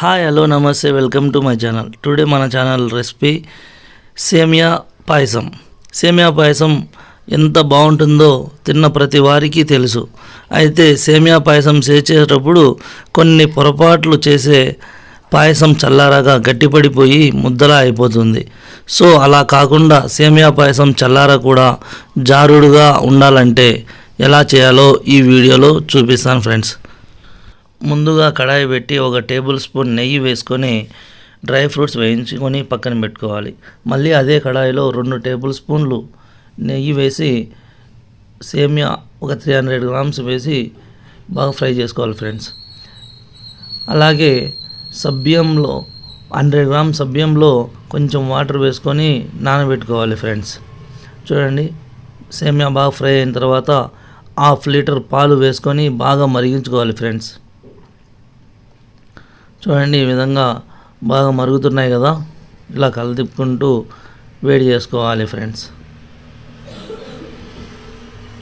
Hi hello నమస్తే welcome to my channel today మన channel recipe semiya payasam సేమియా పాయసం ఎంత బాగుంటుందో తిన్న ప్రతి వారికి తెలుసు అయితే సేమియా పాయసం చేసేటప్పుడు కొన్ని పొరపాట్లు చేసే పాయసం చల్లారగా గట్టిపడిపోయి ముద్దలా అయిపోతుంది సో అలా కాకుండా సేమియా పాయసం చల్లార కూడా జారుడుగా ఉండాలంటే ఎలా చేయాలో ఈ వీడియోలో చూపిస్తాను ఫ్రెండ్స్ ముందుగా కడాయి పెట్టి ఒక టేబుల్ స్పూన్ నెయ్యి వేసుకొని డ్రై ఫ్రూట్స్ వేయించుకొని పక్కన పెట్టుకోవాలి. మళ్ళీ అదే కడాయిలో రెండు టేబుల్ స్పూన్లు నెయ్యి వేసి సేమియా ఒక త్రీ హండ్రెడ్ గ్రామ్స్ వేసి బాగా ఫ్రై చేసుకోవాలి ఫ్రెండ్స్. అలాగే సభ్యంలో హండ్రెడ్ గ్రామ్ సభ్యంలో కొంచెం వాటర్ వేసుకొని నానబెట్టుకోవాలి ఫ్రెండ్స్. చూడండి సేమియా బాగా ఫ్రై అయిన తర్వాత హాఫ్ లీటర్ పాలు వేసుకొని బాగా మరిగించుకోవాలి ఫ్రెండ్స్. చూడండి ఈ విధంగా బాగా మరుగుతున్నాయి కదా. ఇలా కలదిప్పుకుంటూ వేడి చేసుకోవాలి ఫ్రెండ్స్.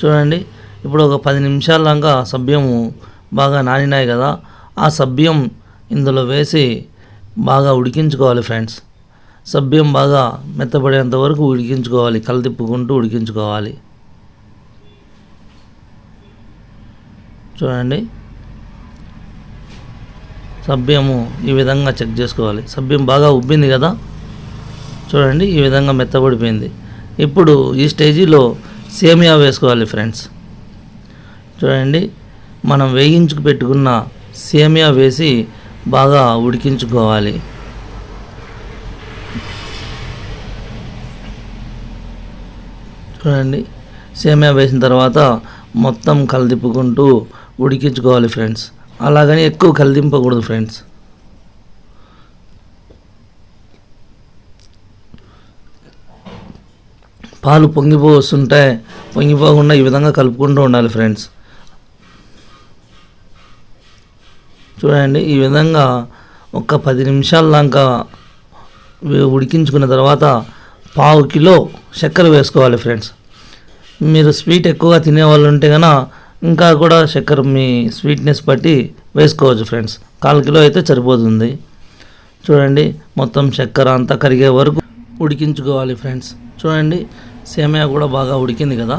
చూడండి ఇప్పుడు ఒక పది నిమిషాల దాకా సభ్యము బాగా నానినాయి కదా. ఆ సభ్యం ఇందులో వేసి బాగా ఉడికించుకోవాలి ఫ్రెండ్స్. సభ్యం బాగా మెత్తపడేంత వరకు ఉడికించుకోవాలి కలదిప్పుకుంటూ ఉడికించుకోవాలి. చూడండి సభ్యము ఈ విధంగా చెక్ చేసుకోవాలి. సభ్యం బాగా ఉబ్బింది కదా? చూడండి ఈ విధంగా మెత్తబడిపోయింది. ఇప్పుడు ఈ స్టేజీలో సేమియా వేసుకోవాలి ఫ్రెండ్స్. చూడండి మనం వేయించుకు పెట్టుకున్న సేమియా వేసి బాగా ఉడికించుకోవాలి. చూడండి సేమియా వేసిన తర్వాత మొత్తం కలదిప్పుకుంటూ ఉడికించుకోవాలి ఫ్రెండ్స్. అలాగని ఎక్కువ కలిదింపకూడదు ఫ్రెండ్స్ పాలు పొంగిపో వస్తుంటే పొంగిపోకుండా ఈ విధంగా కలుపుకుంటూ ఉండాలి ఫ్రెండ్స్ చూడండి ఈ విధంగా ఒక పది నిమిషాల దాకా ఉడికించుకున్న తర్వాత పావు కిలో చక్కెర వేసుకోవాలి ఫ్రెండ్స్ మీరు స్వీట్ ఎక్కువగా తినేవాళ్ళు ఉంటే కనుక ఇంకా కూడా చక్కెర మీ స్వీట్నెస్ బట్టి వేసుకోవచ్చు ఫ్రెండ్స్ కాల్ కిలో అయితే సరిపోతుంది. చూడండి మొత్తం చక్కెర అంతా కరిగే వరకు ఉడికించుకోవాలి ఫ్రెండ్స్ చూడండి సేమియా కూడా బాగా ఉడికింది కదా.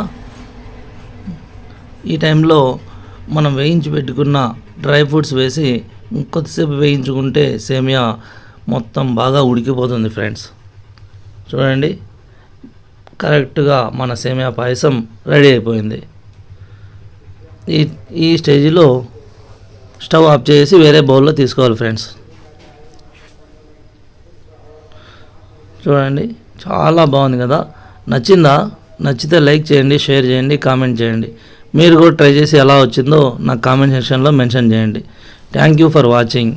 ఈ టైంలో మనం వేయించి పెట్టుకున్న డ్రై ఫ్రూట్స్ వేసి కొద్దిసేపు వేయించుకుంటే సేమియా మొత్తం బాగా ఉడికిపోతుంది ఫ్రెండ్స్ చూడండి కరెక్ట్గా మన సేమియా పాయసం రెడీ అయిపోయింది. ఈ ఈ స్టేజ్లో స్టవ్ ఆఫ్ చేసి వేరే బౌల్లో తీసుకోవాలి ఫ్రెండ్స్. చూడండి చాలా బాగుంది కదా. నచ్చిందా? నచ్చితే లైక్ చేయండి షేర్ చేయండి కామెంట్ చేయండి. మీరు కూడా ట్రై చేసి ఎలా వచ్చిందో నాకు కామెంట్ సెక్షన్లో మెన్షన్ చేయండి. Thank you for watching